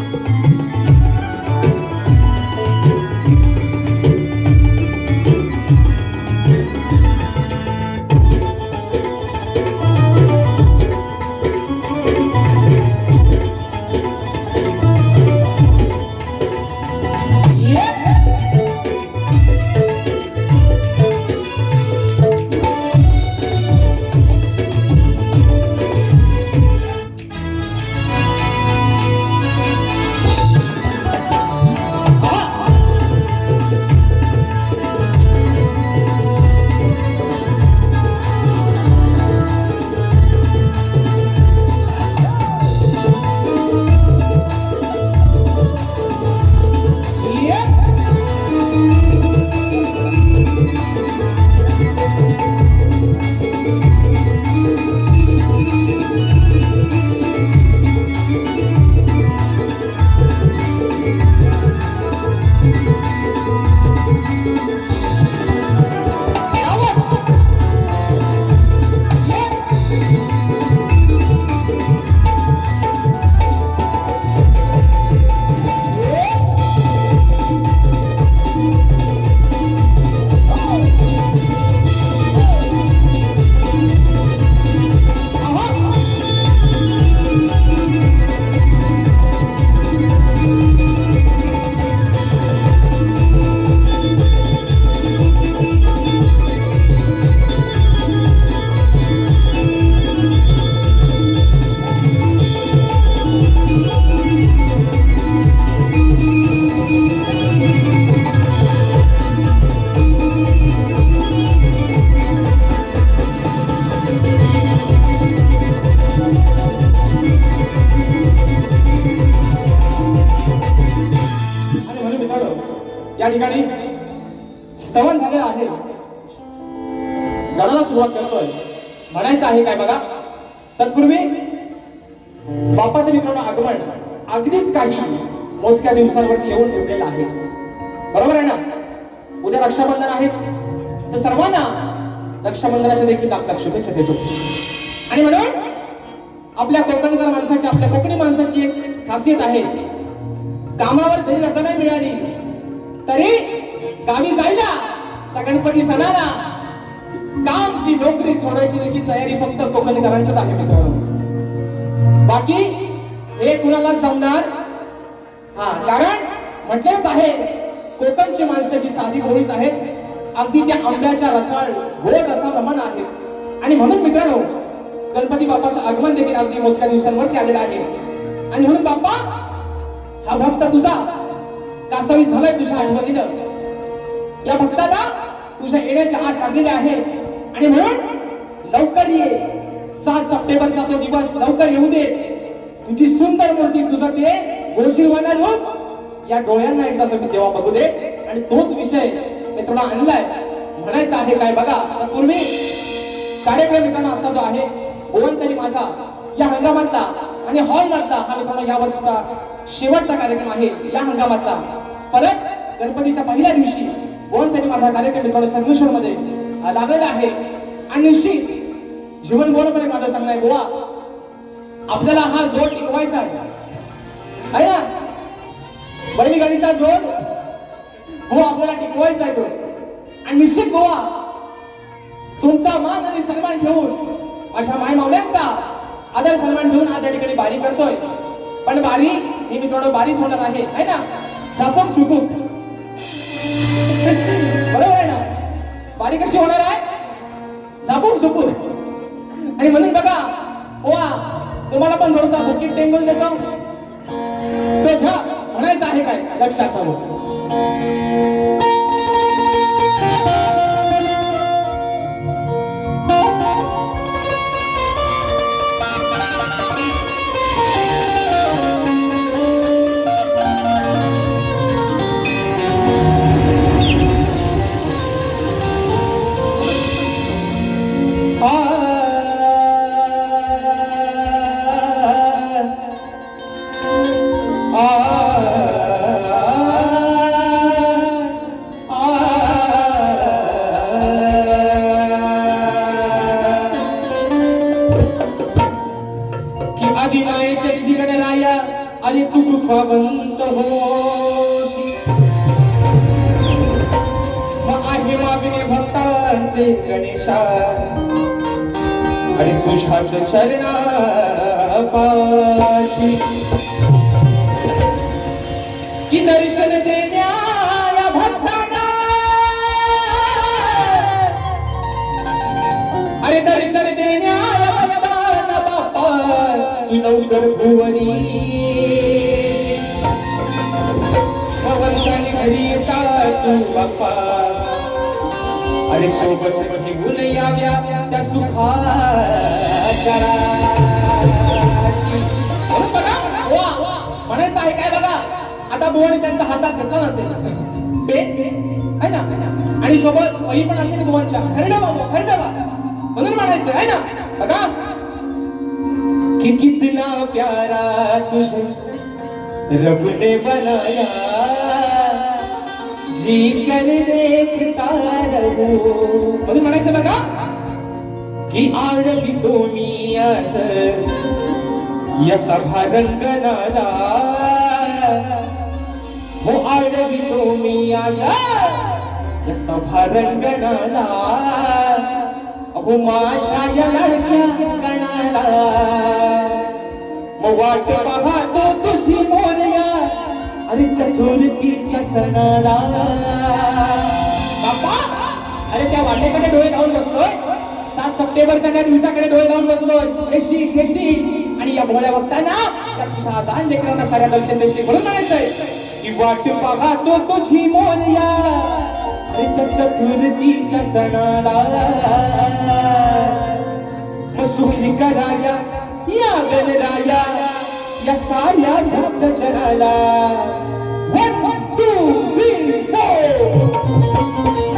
आणि ठिकाणी स्तवन झालेलं आहे. गणाला सुरुवात करतोय. म्हणायचं आहे काय बघा? तत्पूर्वी बाप्पाचं मित्रांनो आगमन अगदीच काही मोजक्या दिवसांवरती येऊन ठेवलेलं आहे. बरोबर आहे ना? उद्या रक्षाबंधन आहे. तर सर्वांना रक्षाबंधनाच्या देखील लाख शुभेच्छा देतो. आणि म्हणून आपल्या कोकणकर माणसाची आपल्या कोकणी माणसाची एक खासियत आहे. कामावर जरी रजा नाही मिळाली तरी गावी जायला त्या गणपती सणाला. काम ती नोकरी सोडायची देखील तयारी फक्त कोकणकरांच्याच आहे. मित्रांनो बाकी हे कुणाला जमणार? हा कारण म्हटलेच आहे कोकणची माणसं ही साधी गोळीच आहेत. अगदी त्या आंब्याच्या रसाळ गोड रसा रमण आहेत. आणि म्हणून मित्रांनो गणपती बाप्पाचं आगमन देखील अगदी मोजक्या दिवसांवरती आलेलं आहे. आणि म्हणून बाप्पा हा भक्त तुझा कासावी झालाय तुझ्या आठवणीनं. या भक्ताला तुझ्या येण्याची आज लागलेली आहे. आणि म्हणून लवकर ये. सात सप्टेंबरचा तो दिवस लवकर येऊ दे. तुझी सुंदर मूर्ती तुझं ते गोशीर्वाना रूप या डोळ्यांना एकदा सगळी देवा बघू दे. आणि तोच विषय मित्रांनो आणलाय. म्हणायचं आहे काय बघा. तर पूर्वी कार्यक्रम मित्रांनो आजचा जो आहे भुवनतरी माझा या हंगामातला आणि हॉल मधला हा मित्रांनो या वर्षीचा शेवटचा कार्यक्रम आहे. या हंगामातला. परत गणपतीच्या पहिल्या दिवशी भुवनतरी माझा कार्यक्रम मित्रांनो संगमेश्वर मध्ये लागलेला आहे. आणि निश्चित जीवन गोडपणे माझं सांगणं आहे गोवा आपल्याला हा जोड टिकवायचा आहे. आहे ना? बैलगाडीचा जोड हो आपल्याला टिकवायचा आहे तो. आणि निश्चित गोवा तुमचा मान आणि सन्मान ठेवून अशा माय मावल्यांचा आदर सन्मान ठेवून आज या ठिकाणी बारी करतोय. पण बारी ही मित्रांनो बारीच होणार आहे ना? झापूक चुकूक बरोबर आहे ना? पाणी कशी होणार आहे? झापूक चुकूक आणि म्हणून बघा वा तुम्हाला पण थोडासा बुकीट टेंगून देतो. तो घ्या म्हणायचं आहे काय? लक्ष असावं आणि तुझ्याच चरणापाशी. की दर्शन देण्या या भक्तांना. अरे दर्शन देण्या या भक्तांना बाप्पा तू लवकर भुवनी. वर्षाने घरी येता तू बापा अरे सोबत निघून याव्या त्या सुखाच्या बघा, वा, हो, म्हणायचं आहे काय बघा? आता बुवाने त्यांचा हातात घेतला नसेल. आहे ना? आणि सोबत वही पण असेल भुवनच्या खरडा बाबा खरडा बाबा? म्हणून म्हणायचं आहे ना? बघा. कि कितना प्यारा तुझे रब ने बनाया. जी कर देखता रहू। म्हणून म्हणायचं बघा की आडली तुम्ही आज या सभा रंगनाला हो आडवी तुम्ही आज या सभा रंगनाला अहो माझ्या या लाडक्या गणाला मग वाट पाहतो तुझी मोरया अरे चतुर्थीच्या सणाला बाप्पा! अरे त्या वाटेकडे डोळे लावून बसलोय. सात सप्टेंबरच्या त्या दिवसाकडे डोळे लावून बसलोय. येशी येशी आणि या भोळ्या बघताना त्या तुझ्या लेकरांना साऱ्या दर्शन देशील म्हणून म्हणायचंय. की वाट पाहतो तुझी मोरया. अरे त्या चतुर्थीच्या सणाला सुखी कराया या गणराया. या साऱ्या भक्त One, two, three, four.